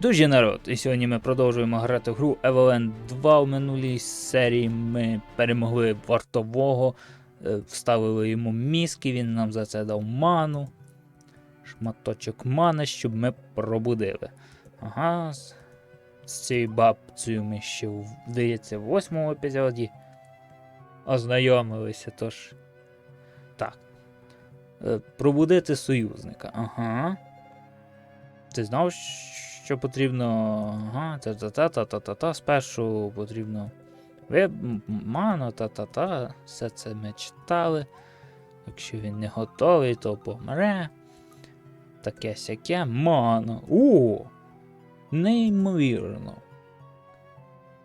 Дуже народ, і сьогодні ми продовжуємо грати в гру Evelyn 2 в минулій серії. Ми перемогли вартового, е, вставили йому мізки, він нам за це дав ману. Шматочок мани, щоб ми пробудили. Ага. З, цією бабцею ми ще, в- здається, в восьмому епізоді ознайомилися, тож. Так. Е, Пробудити союзника. Ага. Ти знав, що потрібно. Ага, та-та-та-та-та-та. Спершу потрібно. Ви мано, та-та-та. Все це ми читали. Якщо він не готовий, то помре. Таке сяке мано. О! Неймовірно.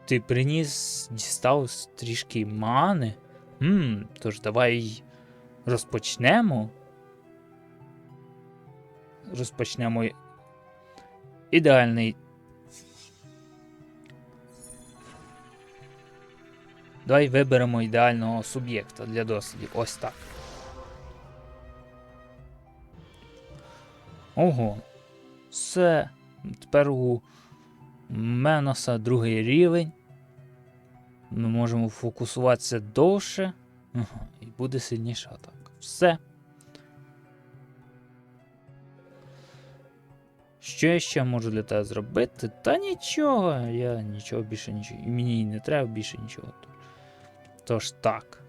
Ти приніс, дістав трішки мани. Ммм, тож давай розпочнемо. Розпочнемо ідеальний. Давай виберемо ідеального суб'єкта для дослідів. Ось так. Ого. Все. Тепер у Меноса другий рівень. Ми можемо фокусуватися довше. І буде сильніша атака. Все. Що я ще можу для тебе зробити? Та нічого, я нічого більше нічого. І мені не треба більше нічого. Тож так.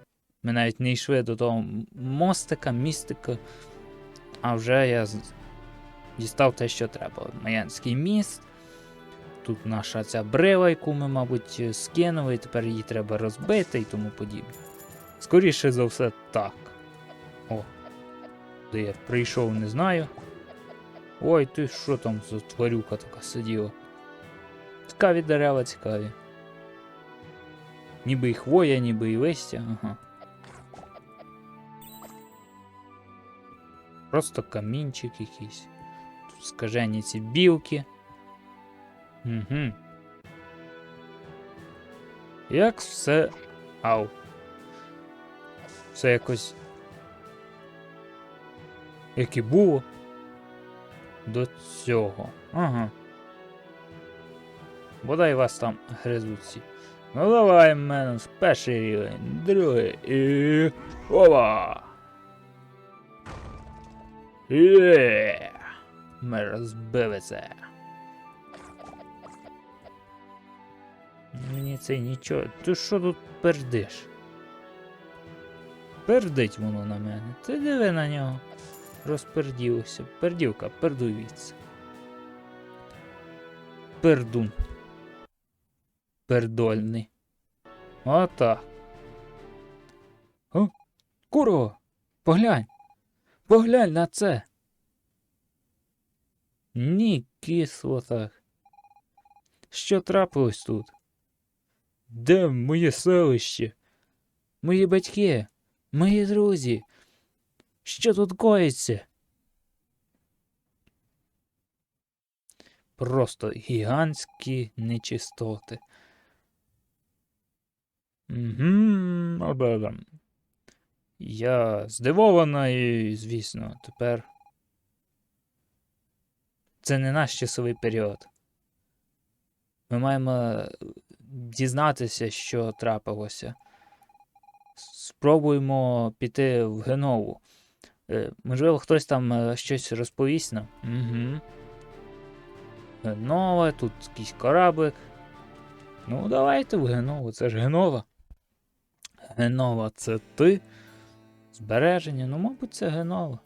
Ми навіть не йшли до того мостика, містика. А вже я дістав те, що треба. Маянський міст. Тут наша ця брива, яку ми, мабуть, скинули, і тепер її треба розбити і тому подібне. Скоріше за все, так. О. Де я прийшов, не знаю. Ой, ти що там за тварюка така сиділа? Цікаві дерева цікаві. Ніби і хвоя, ніби і листя, ага. Просто камінчик якийсь. Тут скажені ці білки. Угу. Як все. Ау. Все якось. Як і було до цього. Ага. Бодай вас там гризуть всі. Ну давай, мене перший рівень, другий і. Ова! Є! Ми розбили це. Мені це нічого. Ти що тут пердиш? Пердить воно на мене. Ти диви на нього. Розперділося. Пердівка, пердується. Пердун. Пердольний. Отак. О, курво! Поглянь! Поглянь на це. Ні, кисло так. Що трапилось тут? Де моє селище? Мої батьки, мої друзі. Що тут коїться? Просто гігантські нечистоти. Угу. Я здивована і, звісно, тепер. Це не наш часовий період. Ми маємо дізнатися, що трапилося. Спробуємо піти в Генову. Е, Можливо, хтось там е, щось розповість нам. Угу. Генова, тут якийсь кораблик. Ну, давайте в Генову, це ж Генова. Генова це ти. Збереження, ну, мабуть, це Генова.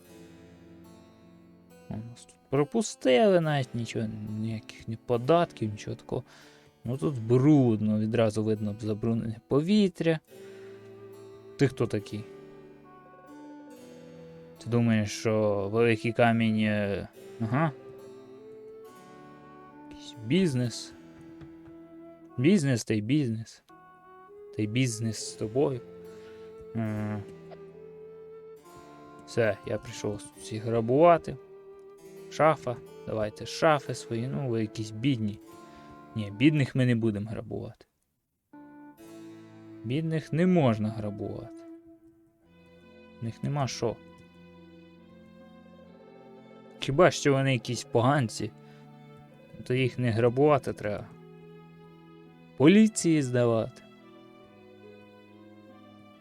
Нас тут пропустили навіть нічого, ніяких ні податків, нічого такого. Ну тут брудно, відразу видно забруднене повітря. Ти хто такий? Ти думаєш, що великий камінь. е, Ага. Якийсь бізнес. Бізнес та й бізнес. Та й бізнес з тобою. М. Все, я прийшов всіх грабувати. Шафа. Давайте шафи свої, ну ви якісь бідні. Ні, бідних ми не будемо грабувати. Бідних не можна грабувати. В них нема що. Хіба що вони якісь поганці. То їх не грабувати треба. Поліції здавати.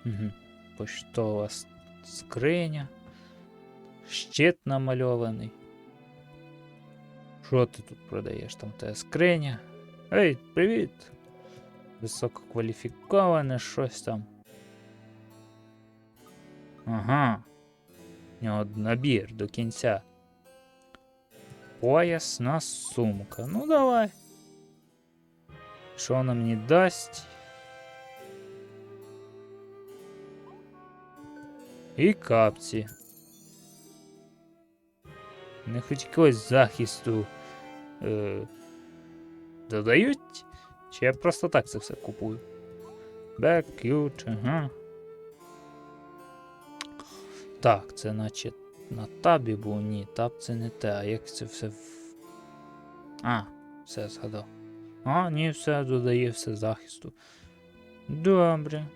Угу. Поштова скриня. Щит намальований. Що ти тут продаєш? Там те скриня. Ей, привіт! Висококваліфіковане щось там. Ага. Нього набір до кінця. Поясна сумка. Ну давай. Що вона мені дасть? І капці. Не хоч якогось захисту е, додають? Чи я просто так це все купую? Back, ключ, ага. Так, це наче на табі був, ні, таб це не те, а як це все в. А, все згадав. А, ні, все додає все захисту. Добре.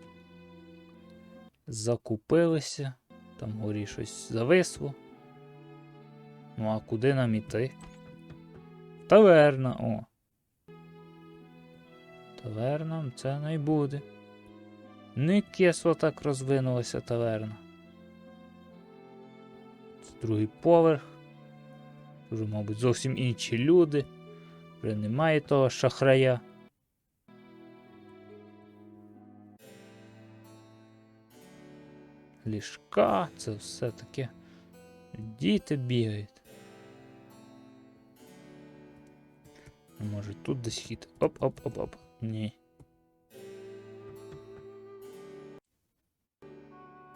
Закупилися. Там горі щось зависло. Ну, а куди нам іти? Таверна, о. Таверна це не буде. Не кисло так розвинулася таверна. Другий поверх. Вже, мабуть, зовсім інші люди. Вже немає того шахрая. Ліжка, це все таке. Діти бігають. Може тут десь хід. Оп-оп-оп-оп. Ні.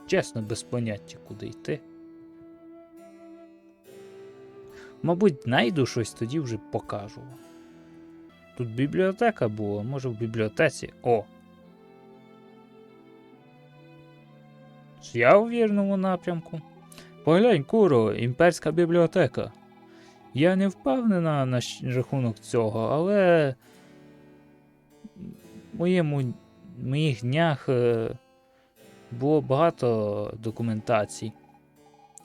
Чесно, без поняття, куди йти. Мабуть, знайду щось, тоді вже покажу. Тут бібліотека була, може в бібліотеці. О! Я у вірному напрямку. Поглянь, куро, імперська бібліотека. Я не впевнена на рахунок цього, але в моєму, моїх днях е, було багато документацій.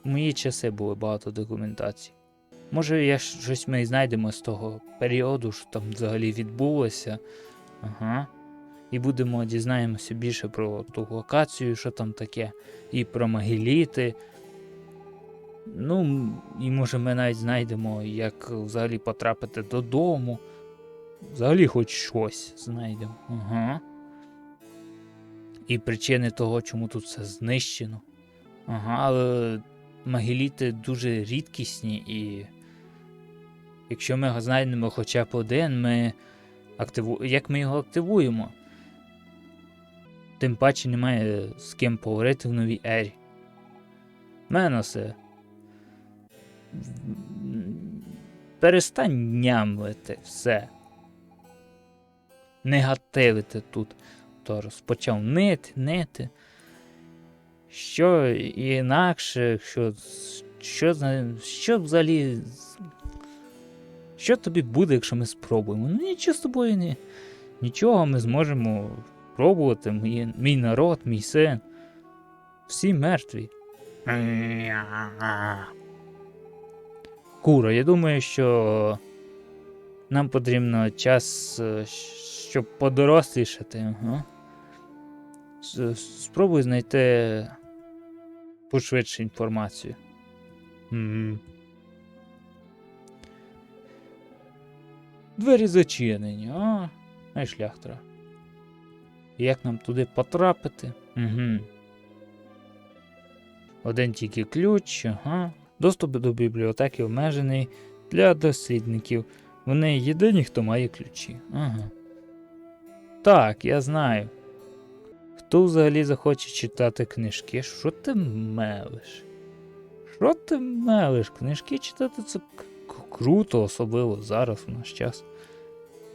В мої часи було багато документацій. Може, я щось ми знайдемо з того періоду, що там взагалі відбулося. Ага. І будемо дізнаємося більше про ту локацію, що там таке, і про могиліти. Ну, і може ми навіть знайдемо, як взагалі потрапити додому. Взагалі хоч щось знайдемо. Ага. І причини того, чому тут все знищено. Ага, але могиліти дуже рідкісні і. Якщо ми його знайдемо хоча б один, ми активу... як ми його активуємо? Тим паче немає з ким поговорити в новій ері. Меносе. Перестань нямлити все. Негативити тут. То розпочав нити, нити. Що інакше, що, що, що взагалі. Що тобі буде, якщо ми спробуємо? Ну нічого з тобою не. Нічого ми зможемо пробувати. Мій, мій народ, мій син. Всі мертві. Кура, я думаю, що нам потрібно час, е, щоб подорослішати. Спробуй знайти пошвидше інформацію. Мгм. Двері зачинені, а, а й шлях треба. Як нам туди потрапити? Угу. Один тільки ключ, ага. Доступ до бібліотеки обмежений для дослідників. Вони єдині, хто має ключі. Ага. Так, я знаю. Хто взагалі захоче читати книжки? Що ти мелиш? Що ти мелиш? Книжки читати це круто, особливо зараз у наш час.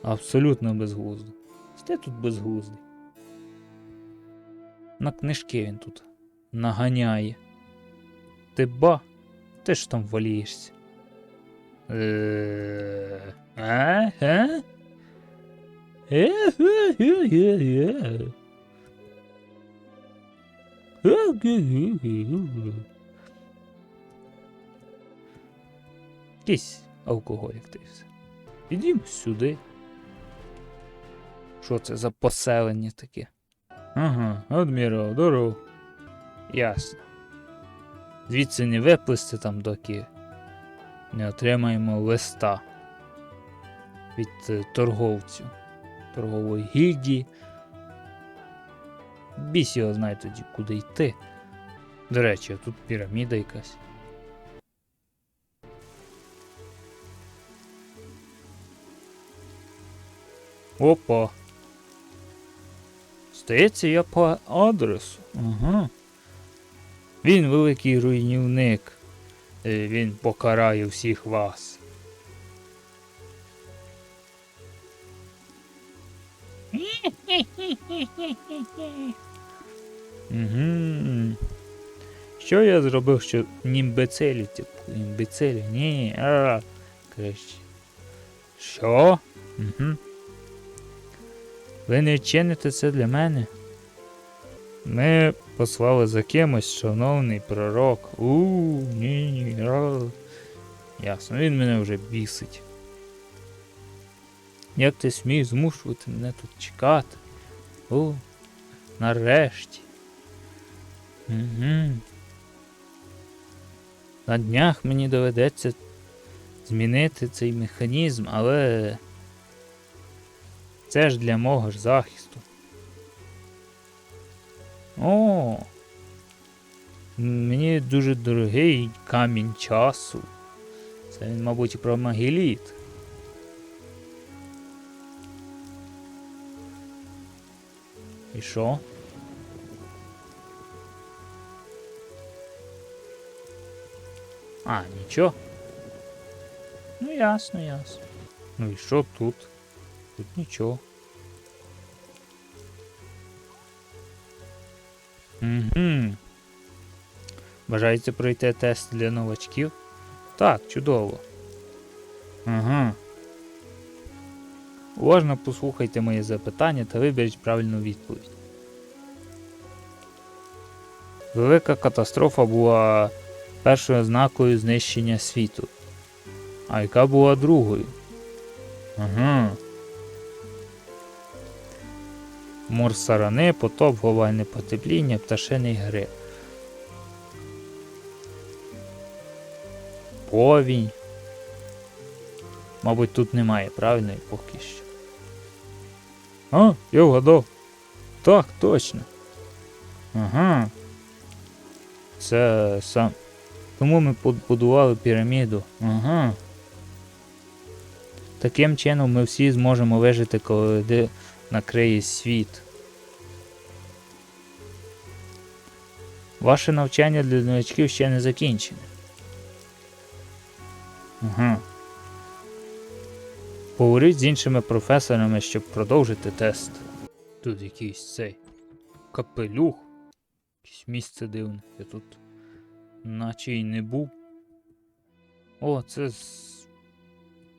Абсолютно безглуздо. Сте тут безглуздий. На книжки він тут наганяє. Ти ба, ти ж там валієшся. Е, А? Якийсь алкоголік ти все. Ідім сюди. Що це за поселення таке? Ага, адмірал, здоров. Ясно. Звідси не виплисти там, доки не отримаємо листа від е, торговців, торгової гільдії. Біс його знає тоді, куди йти. До речі, тут піраміда якась. Опа. Здається, я по адресу. Ага. Він великий руйнівник. Е, Він покарає всіх вас. Угу. Що я зробив, що німбецелі, типу, імбецелі? Ні, а, краще. Що? Угу. Ви не чините це для мене? Ми послали за кимось, шановний пророк. У, ні, ні. Ясно, він мене вже бісить. Як ти смієш змушувати мене тут чекати? О, нарешті. Угу. На днях мені доведеться змінити цей механізм, але це ж для мого ж захисту. О. Мені дуже дорогий камінь часу. Це він, мабуть, про Магіліт. І що? А, нічого. Ну ясно, ясно. Ну і що тут? Тут нічого. Угу. Бажаєте пройти тест для новачків? Так, чудово. Ага. Уважно послухайте моє запитання та виберіть правильну відповідь. Велика катастрофа була першою ознакою знищення світу. А яка була другою? Ага. Мор сарани, потоп, глобальне потепління, пташиний гриб. Повінь. Мабуть, тут немає правильної поки що. А, я вгадав. Так, точно. Ага. Це сам. Тому ми побудували піраміду. Ага. Таким чином ми всі зможемо вижити, коли накриє світ. Ваше навчання для новачків ще не закінчене. Ага. Поговоріть з іншими професорами, щоб продовжити тест. Тут якийсь цей капелюх. Якесь місце дивне. Я тут наче й не був. О, це з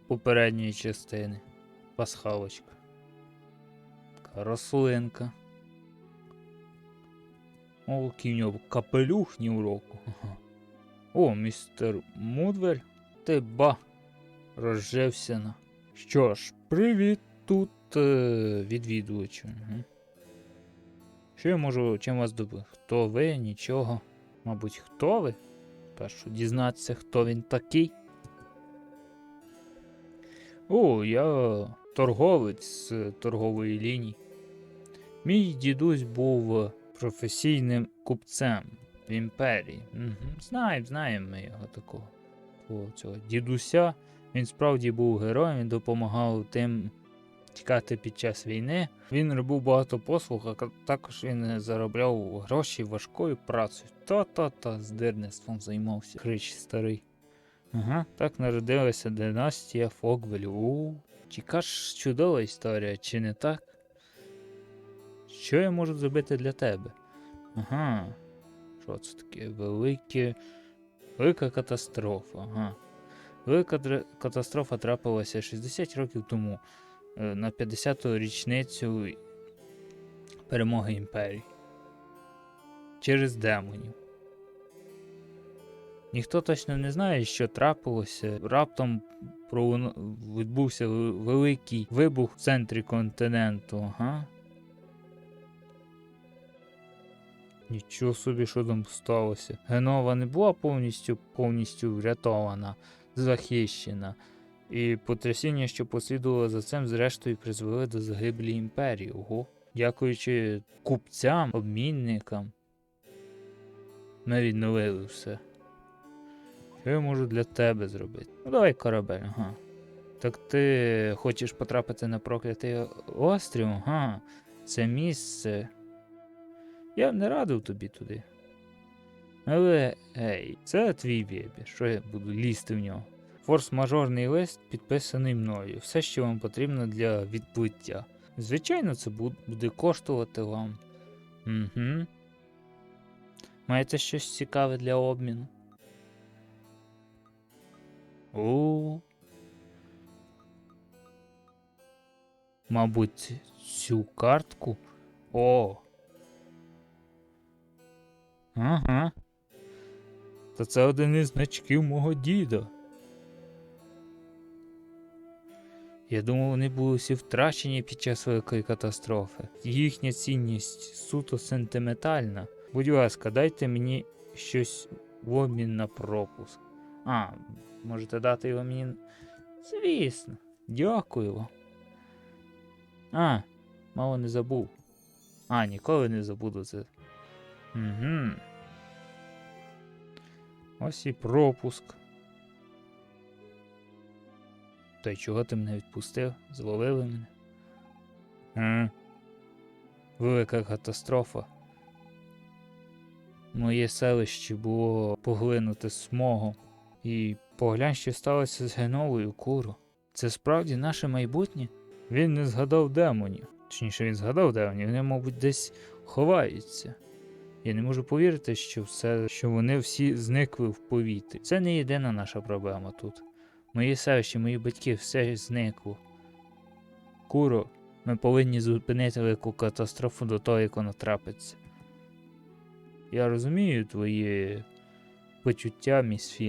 попередньої частини. Пасхалочка. Рослинка. О, який в нього капелюх ні в року. О, містер Мудвер, ти ба. Розжився на. Що ж, привіт тут е, відвідувачу. Угу. Що я можу чим вас добити? Хто ви? Нічого. Мабуть, хто ви? Першу дізнатися, хто він такий. О, я торговець з торгової лінії. Мій дідусь був професійним купцем в імперії. Знаємо, знаємо ми його такого. Цього дідуся. Він справді був героєм, він допомагав тим тікати під час війни. Він робив багато послуг, а також він заробляв гроші важкою працею. Та-та-та, здирництвом займався. Хрич старий. Ага, так народилася династія Фогвелів. Ж чудова історія, чи не так? Що я можу зробити для тебе? Ага. Що це таке? Велике. Велика катастрофа. Ага. Велика др- катастрофа трапилася 60 років тому е, на 50-ту річницю перемоги імперії. Через демонів. Ніхто точно не знає, що трапилося. Раптом відбувся великий вибух в центрі континенту, ага. Нічого собі, що там сталося. Генова не була повністю повністю врятована, захищена. І потрясіння, що послідувало за цим, зрештою призвели до загибелі імперії. Ого. Дякуючи купцям, обмінникам. Ми відновили все. Що я можу для тебе зробити? Ну давай корабель, ага. Так ти хочеш потрапити на проклятий острів? Ага. Це місце. Я б не радив тобі туди. Але, ей, це твій вибір, що я буду лізти в нього. Форс-мажорний лист підписаний мною. Все, що вам потрібно для відплиття. Звичайно, це буде коштувати вам. Угу. Маєте щось цікаве для обміну? О. Мабуть, цю картку. О. Ага. Та це один із значків мого діда. Я думав, вони були всі втрачені під час великої катастрофи. Їхня цінність суто сентиментальна. Будь ласка, дайте мені щось в обмін на пропуск. А, можете дати його мені. Звісно, дякую вам. А, мало не забув. А, ніколи не забуду це. Угу. Ось і пропуск. Та й чого ти мене відпустив? Зловили мене? А? Велика катастрофа. Моє селище було поглинуте смогом. І поглянь, що сталося з Геновою Куру. Це справді наше майбутнє? Він не згадав демонів. Точніше, він згадав демонів, вони, мабуть, десь ховаються. Я не можу повірити, що все, що вони всі зникли в повітрі. Це не єдина наша проблема тут. Мої селищі, мої батьки, все зникло. Куро, ми повинні зупинити велику катастрофу до того, як вона трапиться. Я розумію твої почуття, міс.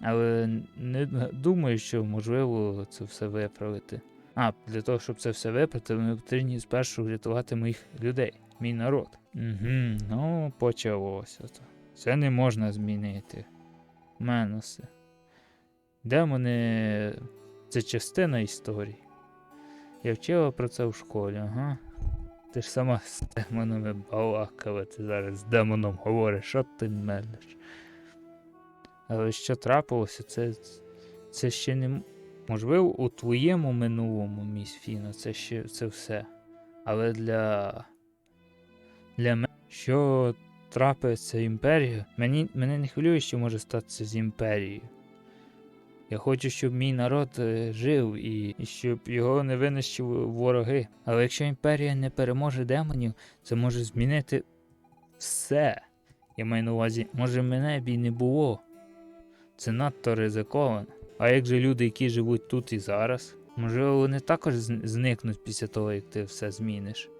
Але не думаю, що можливо це все виправити. А, для того, щоб це все виправити, ми повинні спершу врятувати моїх людей, мій народ. Угу, ну, почалося. то. Це не можна змінити. Меноси. Демони це частина історії. Я вчила про це в школі, ага. Ти ж сама з демонами балакала, ти зараз з демоном говориш, що ти мелеш. Але що трапилося, це, це ще не. Можливо, у твоєму минулому, міс Фіно, це ще це все. Але для. Для мене, що трапиться імперія, мені, мене не хвилює, що може статися з імперією. Я хочу, щоб мій народ е, жив і, і щоб його не винищили вороги. Але якщо імперія не переможе демонів, це може змінити все. Я маю на увазі, може мене б і не було. Це надто ризиковано. А як же люди, які живуть тут і зараз? Можливо, вони також зникнуть після того, як ти все зміниш.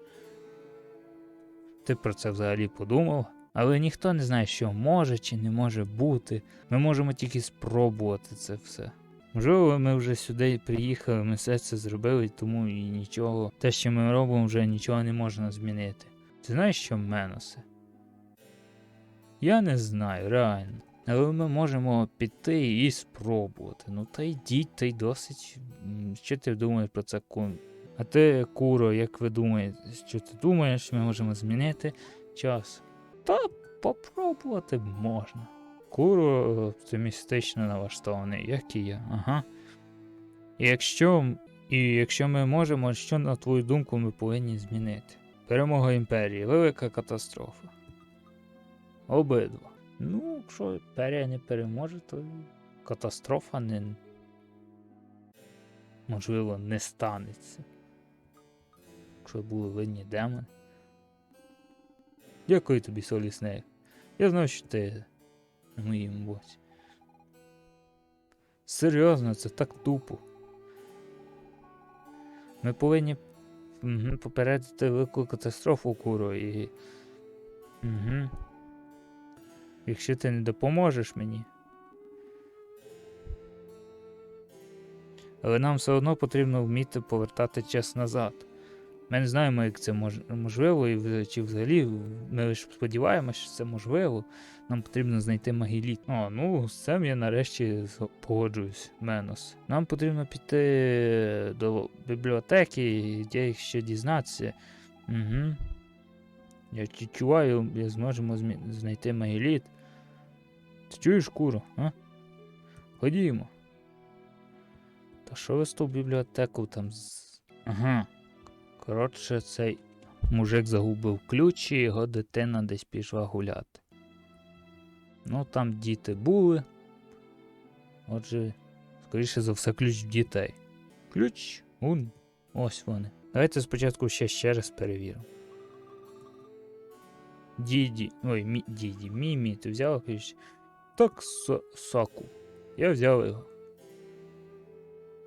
Ти про це взагалі подумав? Але ніхто не знає, що може чи не може бути. Ми можемо тільки спробувати це все. Можливо, ми вже сюди приїхали, ми все це зробили, тому і нічого. Те, що ми робимо, вже нічого не можна змінити. Ти знаєш, що Меносе? Я не знаю, реально. Але ми можемо піти і спробувати. Ну та йдіть, та й досить. Що ти думаєш про це кун? А ти, Куро, як ви думаєте, що ти думаєш, ми можемо змінити час? Та попробувати можна. Куро оптимістично налаштований, як і я. Ага. І якщо, і якщо ми можемо, що на твою думку ми повинні змінити? Перемога імперії, велика катастрофа. Обидва. Ну, якщо імперія не переможе, то катастрофа не. Можливо, не станеться. Якщо були винні демони. Дякую тобі, Солі Снейк. Я знав, що ти на моїм боці. Серйозно, це так тупо. Ми повинні попередити велику катастрофу куру і. Угу. Якщо ти не допоможеш мені. Але нам все одно потрібно вміти повертати час назад. Ми не знаємо, як це можливо, і чи взагалі ми лише сподіваємося, що це можливо. Нам потрібно знайти магіліт. О, ну з цим я нарешті погоджуюсь, Менос. Нам потрібно піти до бібліотеки, де їх ще дізнатися. Угу. Я відчуваю, я зможемо знайти магіліт. Ти чуєш куру, а? Ходімо. Та що ви з ту бібліотеку там з. Ага. Коротше, цей мужик загубив ключ і його дитина десь пішла гуляти. Ну, там діти були. Отже, скоріше за все, ключ в дітей. Ключ? Он. Ось вони. Давайте спочатку ще ще раз перевіримо. Діді. Ой, мі, діді, мімі, ти взяла ключ? Так, со, соку. Я взяв його.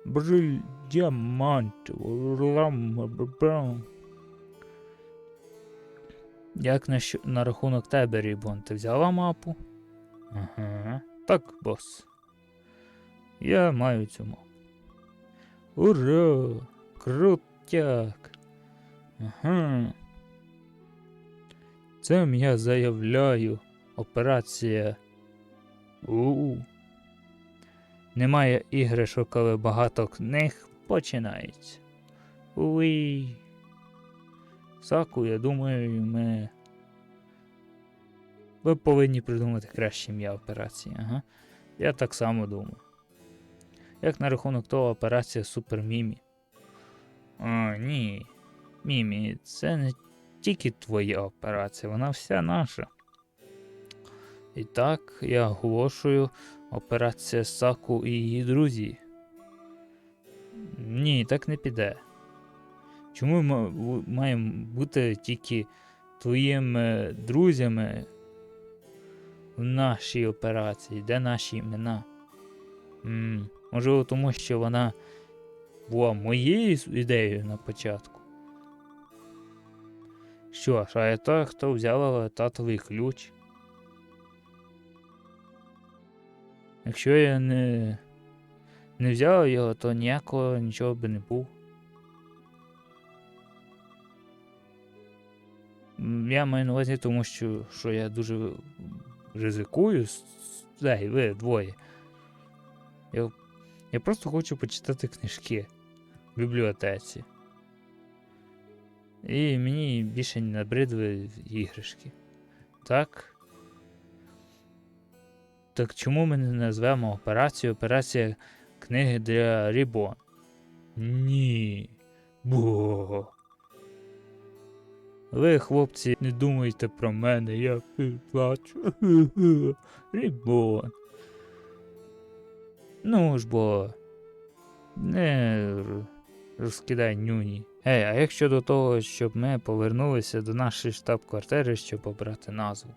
Бриль діамант. Як на, що- на рахунок тебе, Рібон, ти взяла мапу? Ага. Так, бос. Я маю цю мапу. Ура! Крутяк! Ага. Цим я заявляю. Операція. У. Немає іграшок, коли багато книг починається. Уй. Саку, я думаю, ми. Ви повинні придумати краще ім'я операції, ага. Я так само думаю. Як на рахунок того операція Супер Мімі? О, ні. Мімі, це не тільки твоя операція, вона вся наша. І так, я оголошую операція Саку і її друзі. Ні, так не піде. Чому ми маємо бути тільки твоїми друзями в нашій операції? Де наші імена? м можливо, тому що вона була моєю ідеєю на початку. Що ж, а я той, хто взяла татовий ключ. Якщо я не, не взяв його, то ніякого нічого би не був. Я маю на увазі, тому що, що я дуже ризикую. с- ви двоє. Я, я просто хочу почитати книжки в бібліотеці. І мені більше не набридли іграшки. Так? Так чому ми не назвемо операцію операція книги для Рібон? Ні. Бо. Ви, хлопці, не думайте про мене, я плачу. Рібон. Ну ж бо. Не розкидай нюні. Ей, а як щодо того, щоб ми повернулися до нашої штаб-квартири, щоб обрати назву?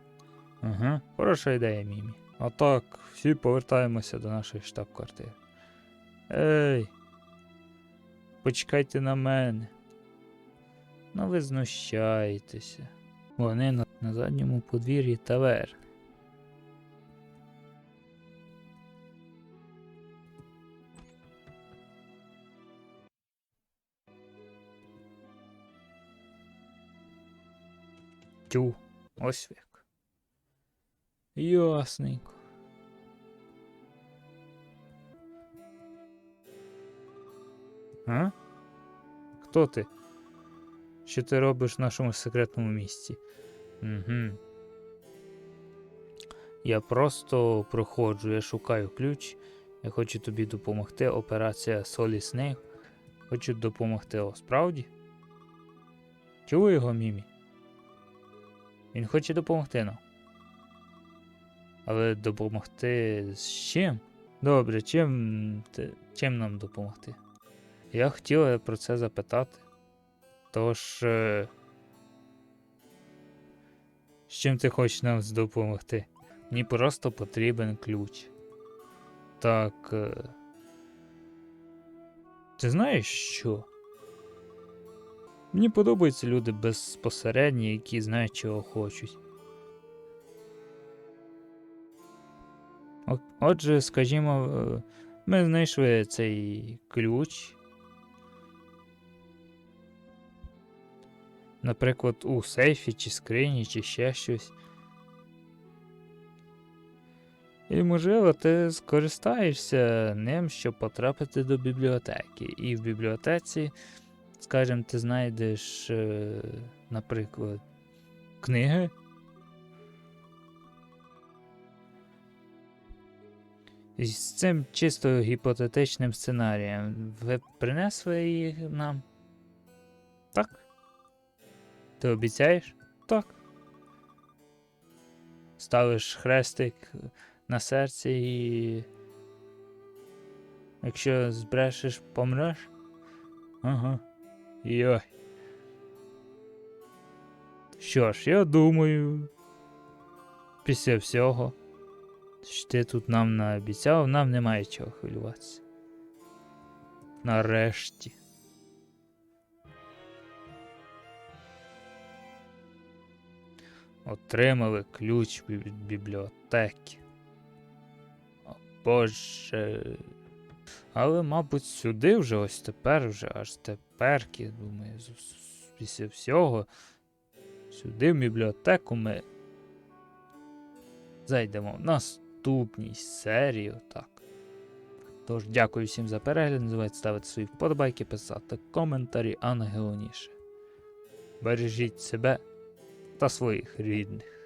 Ага, хороша ідея, Мімі. А так, всі повертаємося до нашої штаб-квартири. Ей. Почекайте на мене. Ну ви знущаєтеся. Вони на, на задньому подвір'ї таверни. Тю, ось як. Ясненько. А? Хто ти? Що ти робиш в нашому секретному місці? Угу. Я просто проходжу, я шукаю ключ. Я хочу тобі допомогти. Операція Solid Snake. Хочу допомогти, о, справді? Чули його, Мімі? Він хоче допомогти нам. Але допомогти з чим? Добре, чим, чим нам допомогти? Я хотіла про це запитати. Тож. е, З чим ти хочеш нам допомогти? Мені просто потрібен ключ. Так. е, Ти знаєш що? Мені подобаються люди безпосередні, які знають, чого хочуть. Отже, скажімо, е, ми знайшли цей ключ. Наприклад, у сейфі чи скрині, чи ще щось. І, можливо, ти скористаєшся ним, щоб потрапити до бібліотеки. І в бібліотеці, скажімо, ти знайдеш, е, наприклад, книги. З цим чисто гіпотетичним сценарієм ви принесли їх нам? Так? Ти обіцяєш? Так. Ставиш хрестик на серці і. Якщо збрешеш, помреш? Ага. Йой. Що ж, я думаю. Після всього, ти тут нам наобіцяв, нам немає чого хвилюватися. Нарешті. Отримали ключ від бібліотеки. О Боже. Але, мабуть, сюди вже ось тепер, вже аж теперки, думаю, з- з- після всього. Сюди в бібліотеку ми зайдемо в наступній серію. Так. Тож, дякую всім за перегляд. Не забувайте ставити свої вподобайки, писати коментарі, а найголовніше. Бережіть себе та своїх рідних.